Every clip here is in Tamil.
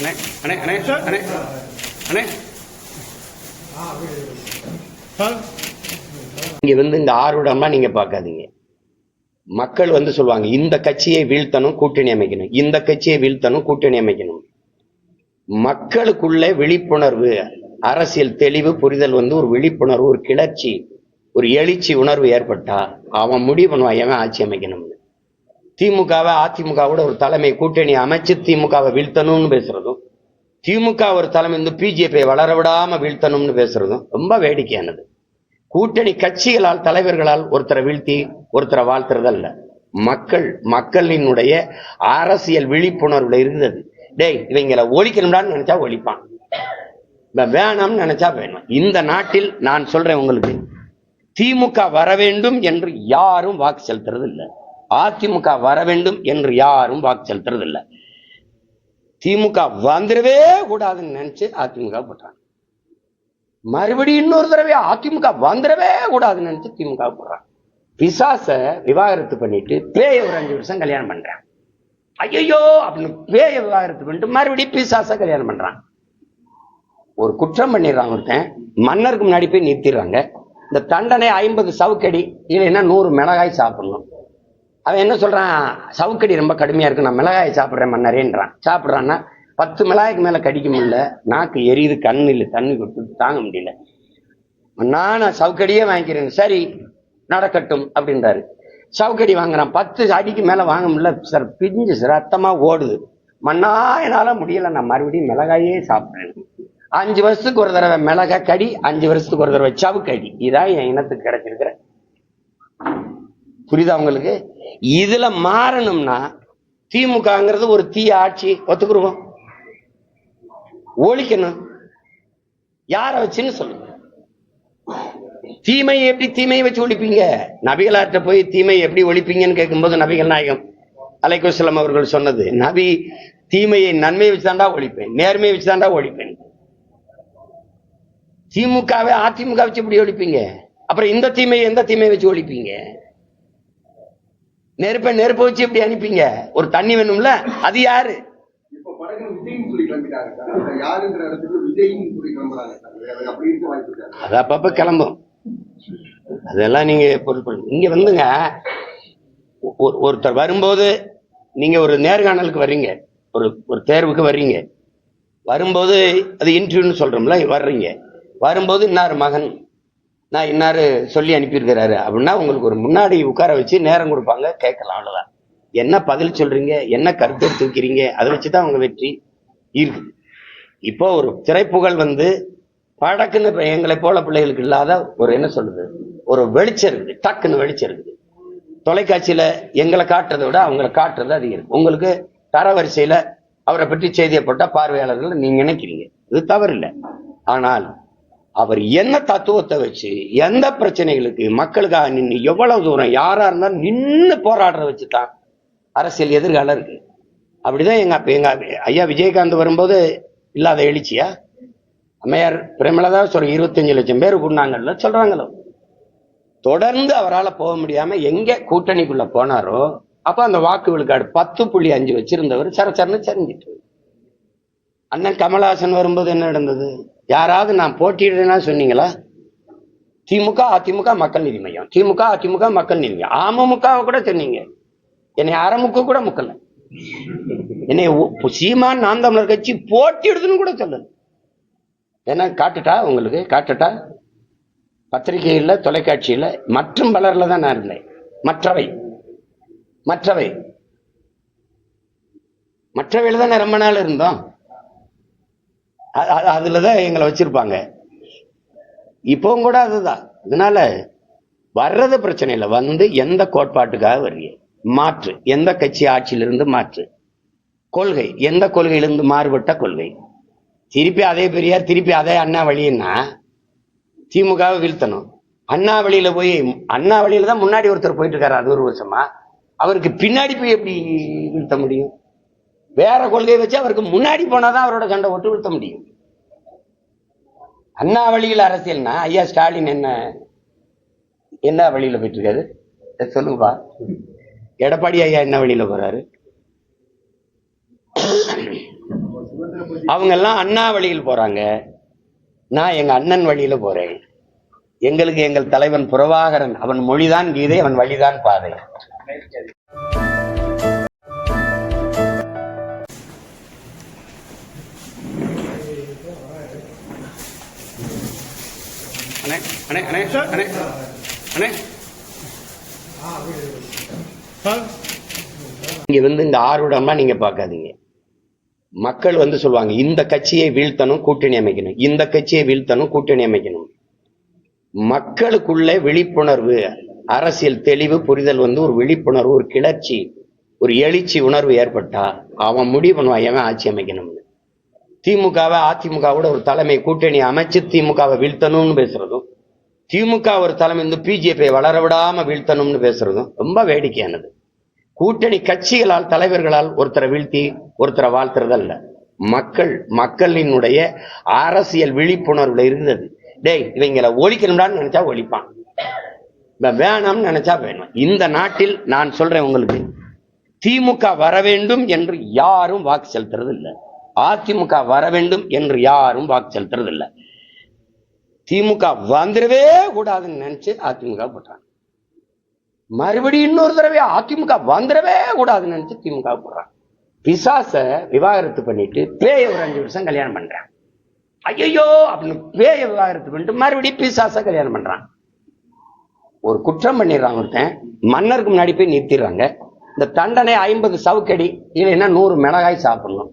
அண்ணே அண்ணே அண்ணே அண்ணே அண்ணே. இங்க வந்து இந்த ஆர்வடமா நீங்க பார்க்காதீங்க. மக்கள் வந்து சொல்லுவாங்க இந்த கட்சியை வீழ்த்தணும் கூட்டணி அமைக்கணும். இந்த கட்சியை வீழ்த்தணும் கூட்டணி அமைக்கணும். மக்களுக்குள்ள விழிப்புணர்வு அரசியல் தெளிவு புரிதல் வந்து ஒரு விழிப்புணர்வு ஒரு கிளர்ச்சி ஒரு எழுச்சி உணர்வு ஏற்பட்டா அவன் முடிவு பண்ணுவான் எவன் ஆட்சி அமைக்கணும்னு. திமுகவை அதிமுகவோட ஒரு தலைமை கூட்டணி அமைச்சு திமுகவை வீழ்த்தணும்னு பேசுறதும் திமுக ஒரு தலைமை வந்து பிஜேபியை வளர விடாம வீழ்த்தணும்னு பேசுறதும் ரொம்ப வேடிக்கையானது. கூட்டணி கட்சிகளால் தலைவர்களால் ஒருத்தரை வீழ்த்தி ஒருத்தரை வாழ்த்துறதல்ல. மக்கள் மக்களினுடைய அரசியல் விழிப்புணர்வுல இருந்தது. டேய் இவங்களை ஒழிக்கணும்டான்னு நினைச்சா ஒழிப்பான். வேணாம்னு நினைச்சா வேணும். இந்த நாட்டில் நான் சொல்றேன் உங்களுக்கு திமுக வர வேண்டும் என்று யாரும் வாக்கு செலுத்துறது இல்லை அதிமுக வர வேண்டும் என்று யாரும் வாக்கு செலுத்துறது இல்லை திமுக வந்துடவே கூடாதுன்னு நினைச்சு அதிமுக போட்டாங்க மறுபடியும் இன்னொரு தடவை அதிமுக வந்துடவே கூடாதுன்னு நினைச்சு திமுக போடுறாங்க. பிசாச விவாகரத்து பண்ணிட்டு பேய ஒரு அஞ்சு வருஷம் கல்யாணம் பண்றான் ஐயோ அப்படின்னு பேய விவாகரத்து பண்ணிட்டு மறுபடியும் பிசாச கல்யாணம் பண்றான் ஒரு குற்றம் பண்ணிடுறான் ஒருத்தன். மன்னருக்கு முன்னாடி போய் நிறுத்திடுறாங்க. இந்த தண்டனை ஐம்பது சவுக்கடி இல்லைன்னா நூறு மிளகாய் சாப்பிடணும். அவன் என்ன சொல்றான்? சவுக்கடி ரொம்ப கடுமையா இருக்கு நான் மிளகாயை சாப்பிட்றேன் மன்னரேன்றான். சாப்பிட்றான்னா பத்து மிளகாய்க்கு மேல கடிக்க முடியல நாக்கு எரியுது கண் இல்லை தண்ணி கொடுத்து தாங்க முடியல. நான் சவுக்கடியே வாங்கிக்கிறேன். சரி நடக்கட்டும் அப்படின்றாரு. சவுக்கடி வாங்குறான். பத்து அடிக்கு மேல வாங்க முடியல சார் பிஞ்சு ரத்தமா ஓடுது. மண்ணா என்னால முடியல நான் மறுபடியும் மிளகாயே சாப்பிட்றேன். அஞ்சு வருஷத்துக்கு ஒரு தடவை மிளகாய் கடி அஞ்சு வருஷத்துக்கு ஒரு தடவை சவுக்கடி. இதான் என் இனத்துக்கு கிடைச்சிருக்கிற புரியுதா உங்களுக்கு? இதுல மாறணும்னா திமுகங்கிறது ஒரு தீய ஆட்சி ஒத்துக்குருவோம். ஒழிக்கணும். யார வச்சுன்னு சொல்லுங்க தீமையை எப்படி தீமையை வச்சு ஒழிப்பீங்க? நபிகளாற்ற போய் தீமையை எப்படி ஒழிப்பீங்கன்னு கேட்கும்போது நபிகள் நாயகம் அலைக்குசலம் அவர்கள் சொன்னது நபி தீமையை நன்மையை வச்சுதாண்டா ஒழிப்பேன் நேர்மையை வச்சுதாண்டா ஒழிப்பேன். திமுகவை அதிமுக வச்சு இப்படி ஒழிப்பீங்க? அப்புறம் இந்த தீமையை எந்த தீமையை வச்சு ஒழிப்பீங்க? நெருப்பை நெருப்பை வச்சு எப்படி அனுப்பிங்க? ஒரு தண்ணி வேணும்ல? அது யாரு? அது அப்பப்ப கிளம்பும். அதெல்லாம் நீங்க பொருட்படு இங்க வந்துங்க. ஒரு- ஒருத்தர் வரும்போது நீங்க ஒரு நேர்காணலுக்கு வர்றீங்க. ஒரு ஒரு தேர்வுக்கு வர்றீங்க. வரும்போது அது இன்டர்வியூன்னு சொல்றோம்ல வர்றீங்க. வரும்போது இன்னார் மகன்? நான் இன்னாரு சொல்லி அனுப்பியிருக்கிறாரு அப்படின்னா உங்களுக்கு ஒரு முன்னாடி உட்கார வச்சு நேரம் கொடுப்பாங்க கேட்கலாம் அவ்வளோதான் என்ன பதில் சொல்றீங்க என்ன கருத்து தூக்கிறீங்க அதை வச்சு தான் அவங்க வெற்றி இருக்குது இப்போ ஒரு திரைப்புகழ் வந்து படக்குன்னு எங்களை போல பிள்ளைகளுக்கு இல்லாத ஒரு என்ன சொல்லுது ஒரு வெளிச்சம் இருக்குது டக்குன்னு வெளிச்சம் இருக்குது. தொலைக்காட்சியில எங்களை காட்டுறதை விட அவங்கள காட்டுறது அதிகம் இருக்கு. உங்களுக்கு தரவரிசையில அவரை பற்றி செய்தியை போட்டால் பார்வையாளர்கள் நீங்க நினைக்கிறீங்க. இது தவறில்லை. ஆனால் அவர் என்ன தத்துவத்தை வச்சு எந்த பிரச்சனைகளுக்கு மக்களுக்காக நின்று எவ்வளவு தூரம் யாரா இருந்தாலும் நின்று போராடுற வச்சு தான் அரசியல் எதிர்காலம் இருக்கு. அப்படிதான் எங்க அப்ப எங்க ஐயா விஜயகாந்த் வரும்போது இல்லாத எழுச்சியா? அம்மையார் பிரேமலதா சொல்ற இருபத்தஞ்சு லட்சம் பேர் கூடினாங்கல்ல சொல்றாங்களோ? தொடர்ந்து அவரால் போக முடியாம எங்க கூட்டணிக்குள்ள போனாரோ அப்ப அந்த வாக்கு விழுக்காடு பத்து புள்ளி அஞ்சு வச்சிருந்தவர் சரச்சரன்னு சரிஞ்சிட்டு அண்ணன் கமலஹாசன் வரும்போது என்ன நடந்தது? யாராவது நான் போட்டியிடுறேன்னா சொன்னீங்களா? திமுக அதிமுக மக்கள் நீதி மையம். திமுக அதிமுக மக்கள் நீதி மையம். அமமுகவை கூட சொன்னீங்க. என்னை அறமுக கூட முக்கல. என்னை சீமான் நாம் தமிழர் கட்சி போட்டியிடுதுன்னு கூட சொல்லல. ஏன்னா காட்டுட்டா உங்களுக்கு? காட்டுட்டா? பத்திரிகையில் தொலைக்காட்சியில் மற்றும் பலரில் தான் நான் இருந்தேன். மற்றவை. மற்றவை. மற்றவையில் தான் ரொம்ப நாள் இருந்தோம். அ- தான் எங்களை வச்சிருப்பாங்க. இப்பவும் கூட அதுதான். இதனால வர்றது பிரச்சனை இல்லை. வந்து எந்த கோட்பாட்டுக்காக வருகிற மாற்று. எந்த கட்சி ஆட்சியிலிருந்து மாற்று? கொள்கை. எந்த கொள்கையிலிருந்து மாறுபட்ட கொள்கை? திருப்பி அதே பெரியார் திருப்பி அதே அண்ணா வழின்னா திமுகவை வீழ்த்தணும். அண்ணா வழியில போய் அண்ணா வழியில தான் முன்னாடி ஒருத்தர் போயிட்டு இருக்காரு அது ஒரு வருஷமா. அவருக்கு பின்னாடி போய் எப்படி வீழ்த்த முடியும்? வேற கொள்கையை வச்சு அவருக்கு முன்னாடி போனாதான் அவரோட சண்டை ஒட்டு வீழ்த்த முடியும். அண்ணா வழியில் அரசியல்னா ஐயா ஸ்டாலின் என்ன என்ன வழியில போயிட்டு இருக்காரு சொல்லுங்கப்பா. எடப்பாடி ஐயா என்ன வழியில போறாரு? அவங்க எல்லாம் அண்ணா வழியில் போறாங்க. நான் எங்க அண்ணன் வழியில போறேன். எங்களுக்கு எங்கள் தலைவன் புறவாகரன் அவன் மொழிதான் கீதை அவன் வழிதான் பாதை. அண்ணே அண்ணே அண்ணே அண்ணே. இங்க வந்து இந்த ஆர்வடமா நீங்க பார்க்காதீங்க. மக்கள் வந்து சொல்லுவாங்க இந்த கட்சியை வீழ்த்தணும் கூட்டணி அமைக்கணும். இந்த கட்சியை வீழ்த்தணும் கூட்டணி அமைக்கணும். மக்களுக்குள்ள விழிப்புணர்வு அரசியல் தெளிவு புரிதல் வந்து ஒரு விழிப்புணர்வு ஒரு கிளர்ச்சி ஒரு எழுச்சி உணர்வு ஏற்பட்டா அவன் முடிவு பண்ணுவான் எவன் ஆட்சி அமைக்கணும்னு. திமுகவை அதிமுகவோட ஒரு தலைமை கூட்டணி அமைச்சு திமுகவை வீழ்த்தணும்னு பேசுறதும் திமுக ஒரு தலைமை இந்த பிஜேபி வளர விடாம வீழ்த்தணும்னு பேசுறதும் ரொம்ப வேடிக்கையானது. கூட்டணி கட்சிகளால் தலைவர்களால் ஒருத்தரை வீழ்த்தி ஒருத்தரை வாழ்த்துறதல்ல. மக்கள் மக்களினுடைய அரசியல் விழிப்புணர்வுல இருந்தது. டேய் இவங்களை ஒழிக்கணும்டான்னு நினைச்சா ஒழிப்பான். வேணாம்னு நினைச்சா வேணும். இந்த நாட்டில் நான் சொல்றேன் உங்களுக்கு திமுக வர வேண்டும் என்று யாரும் வாக்கு செலுத்துறது இல்லை அதிமுக வர வேண்டும் என்று யாரும் வாக்கு செலுத்துறது இல்லை திமுக வந்துடவே கூடாதுன்னு நினைச்சு அதிமுக போட்டாங்க. மறுபடியும் இன்னொரு தடவை அதிமுக வந்துடவே கூடாதுன்னு நினைச்சு திமுக போடுறான் பிசாச விவாகரத்து பண்ணிட்டு பேய ஒரு அஞ்சு வருஷம் கல்யாணம் பண்றான் ஐயோ அப்படின்னு பேய விவாகரத்து பண்ணிட்டு மறுபடியும் பிசாச கல்யாணம் பண்றான் ஒரு குற்றம் பண்ணிடுறான் ஒருத்தன். மன்னருக்கு முன்னாடி போய் நிறுத்திடுறாங்க. இந்த தண்டனை ஐம்பது சவுக்கடி இல்லைன்னா நூறு மிளகாய் சாப்பிடணும்.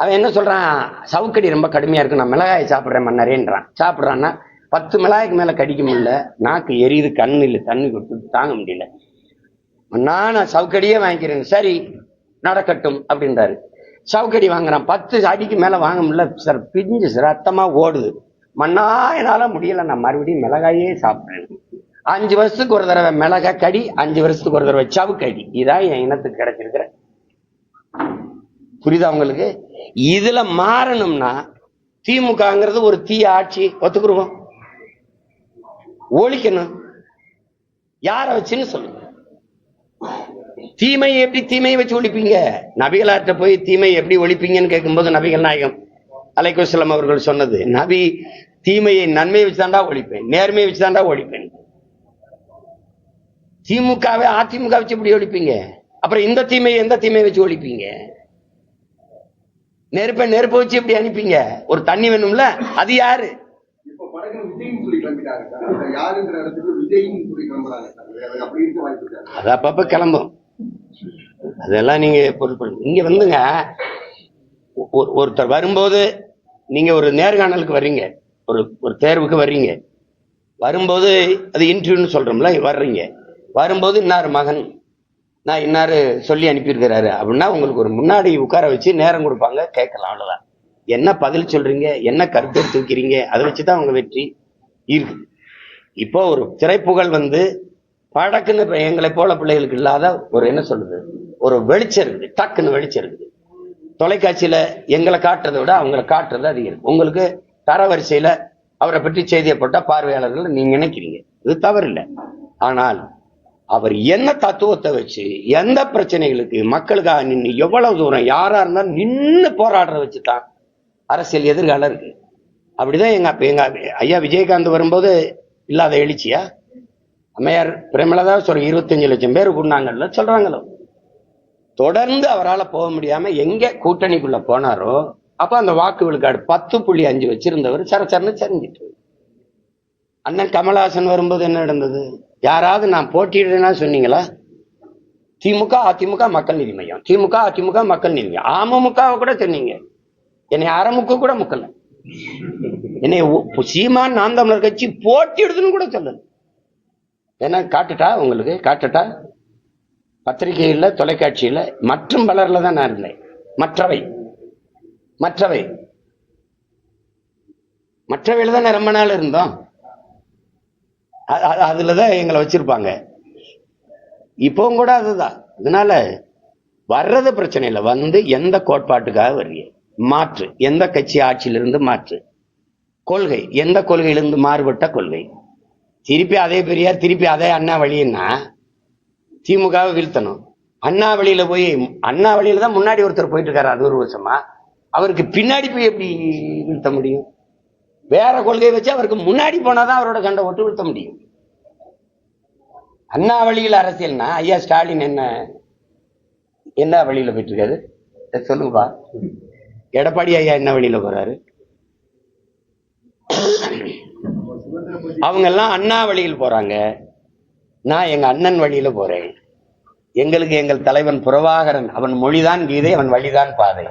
அவன் என்ன சொல்றான்? சவுக்கடி ரொம்ப கடுமையா இருக்கு நான் மிளகாய் சாப்பிட்றேன் மன்னரேன்றான். சாப்பிட்றான்னா பத்து மிளகாய்க்கு மேல கடிக்க முடியல நாக்கு எரியுது கண்ணு இல்லை தண்ணி கொடுத்து தாங்க முடியல. நான் நான் சவுக்கடியே வாங்கிக்கிறேன். சரி நடக்கட்டும் அப்படின்றாரு. சவுக்கடி வாங்குறான். பத்து அடிக்கு மேல வாங்க முடியல சார் பிஞ்சு ரத்தமா ஓடுது. மண்ணா என்னால முடியல. நான் மறுபடியும் மிளகாயே சாப்பிட்றேன். அஞ்சு வருஷத்துக்கு ஒரு தடவை மிளகாய் கடி அஞ்சு வருஷத்துக்கு ஒரு தடவை சவுக்கடி. இதான் என் இனத்துக்கு கிடைச்சிருக்கிற. புரியுதா உங்களுக்கு? இதுல மாறணும்னா திமுகங்கிறது ஒரு தீய ஆட்சி ஒத்துக்குருவோம் ஒழிக்கணும். யார வச்சுன்னு சொல்லுங்க தீமையை எப்படி தீமையை வச்சு ஒழிப்பீங்க? நபிகளாற்ற போய் தீமை எப்படி ஒழிப்பீங்கன்னு கேட்கும்போது நபிகள் நாயகம் அலைக்குசலம் அவர்கள் சொன்னது நபி தீமையை நன்மையை வச்சுதான்டா ஒழிப்பேன் நேர்மையை வச்சுதாண்டா ஒழிப்பேன். திமுகவை அதிமுக வச்சு எப்படி ஒழிப்பீங்க? அப்புறம் இந்த தீமையை எந்த தீமையை வச்சு ஒழிப்பீங்க? நெருப்பை நெருப்பை வச்சு எப்படி அனுப்பிங்க? ஒரு தண்ணி வேணும்ல? அது யாரு? அது அப்பப்ப கிளம்பும். அதெல்லாம் நீங்க பொருட்படுங்க இங்க வந்துங்க. ஒரு- ஒருத்தர் வரும்போது நீங்க ஒரு நேர்காணலுக்கு வர்றீங்க. ஒரு ஒரு தேர்வுக்கு வர்றீங்க. வரும்போது அது இன்டர்வியூன்னு சொல்றோம்ல வர்றீங்க. வரும்போது இன்னார் மகன்? நான் இன்னாரு சொல்லி அனுப்பியிருக்கிறாரு அப்படின்னா உங்களுக்கு ஒரு முன்னாடி உட்கார வச்சு நேரம் கொடுப்பாங்க கேட்கலாம் அவ்வளோதான் என்ன பதில் சொல்றீங்க என்ன கருத்து தூக்கிறீங்க அதை வச்சு தான் அவங்க வெற்றி இருக்கு. இப்போ ஒரு திரைப்புகழ் வந்து படக்குன்னு எங்களை போல பிள்ளைகளுக்கு இல்லாத ஒரு என்ன சொல்றது ஒரு வெளிச்சம் இருக்குது டக்குன்னு வெளிச்சம் இருக்குது. தொலைக்காட்சியில எங்களை காட்டுறதை விட அவங்கள காட்டுறது அதிகம் இருக்கு. உங்களுக்கு தரவரிசையில அவரை பற்றி செய்தியை போட்டால் பார்வையாளர்கள் நீங்க நினைக்கிறீங்க. இது தவறில்லை. ஆனால் அவர் என்ன தத்துவத்தை வச்சு எந்த பிரச்சனைகளுக்கு மக்களுக்காக நின்று எவ்வளவு தூரம் யாரா இருந்தாலும் நின்று போராடுறத வச்சு தான் அரசியல் எதிர்காலம் இருக்கு. அப்படிதான் எங்க அப்ப எங்க ஐயா விஜயகாந்த் வரும்போது இல்லாத எழுச்சியா? அம்மையார் பிரேமலதா சொல்ற இருபத்தஞ்சு லட்சம் பேர் கூடினாங்கல்ல சொல்றாங்களோ? தொடர்ந்து அவரால் போக முடியாம எங்க கூட்டணிக்குள்ள போனாரோ அப்ப அந்த வாக்கு விழுக்காடு பத்து புள்ளி அஞ்சு வச்சிருந்தவர் சரச்சரன்னு சரிஞ்சிட்டு அண்ணன் கமலஹாசன் வரும்போது என்ன நடந்தது? யாராவது நான் போட்டியிடுறேன்னா சொன்னீங்களா? திமுக அதிமுக மக்கள் நீதி மையம். திமுக அதிமுக மக்கள் நீதி மையம். அமமுகவை கூட சொன்னீங்க. என்னை அறமுக கூட முக்கல. என்னை சீமான் நாம் தமிழர் கட்சி போட்டிடுதுன்னு கூட சொல்லல. ஏன்னா காட்டுட்டா உங்களுக்கு? காட்டுட்டா? பத்திரிகையில் தொலைக்காட்சியில் மற்றும் பலரில் தான் நான் இருந்தேன். மற்றவை. மற்றவை. மற்றவையில் தான் ரொம்ப நாள் இருந்தோம். அ- தான் எங்களை வச்சிருப்பாங்க. இப்பவும் கூட அதுதான். அதனால வர்றது பிரச்சனை இல்லை. வந்து எந்த கோட்பாட்டுக்காக வர்றீங்க? மாற்று. எந்த கட்சி ஆட்சியிலிருந்து மாற்று? கொள்கை. எந்த கொள்கையிலிருந்து மாறுபட்ட கொள்கை? திருப்பி அதே பெரியார் திருப்பி அதே அண்ணா வழின்னா திமுகவை வீழ்த்தணும். அண்ணா வழியில போய் அண்ணா வழியில தான் முன்னாடி ஒருத்தர் போயிட்டு இருக்காரு அறுபது வருஷமா. அவருக்கு பின்னாடி போய் எப்படி வீழ்த்த முடியும்? வேற கொள்கையை வச்சு அவருக்கு முன்னாடி போனாதான் அவரோட கண்டை ஒட்டு விழுத்த முடியும். அண்ணா வழியில் அரசியல்னா ஐயா ஸ்டாலின் என்ன என்ன வழியில போயிட்டு இருக்காரு சொல்லுங்கப்பா. எடப்பாடி ஐயா என்ன வழியில போறாரு? அவங்க எல்லாம் அண்ணா வழியில் போறாங்க. நான் எங்க அண்ணன் வழியில போறேன். எங்களுக்கு எங்கள் தலைவன் புறவாகரன் அவன் மொழிதான் கீதை அவன் வழிதான் பாதை.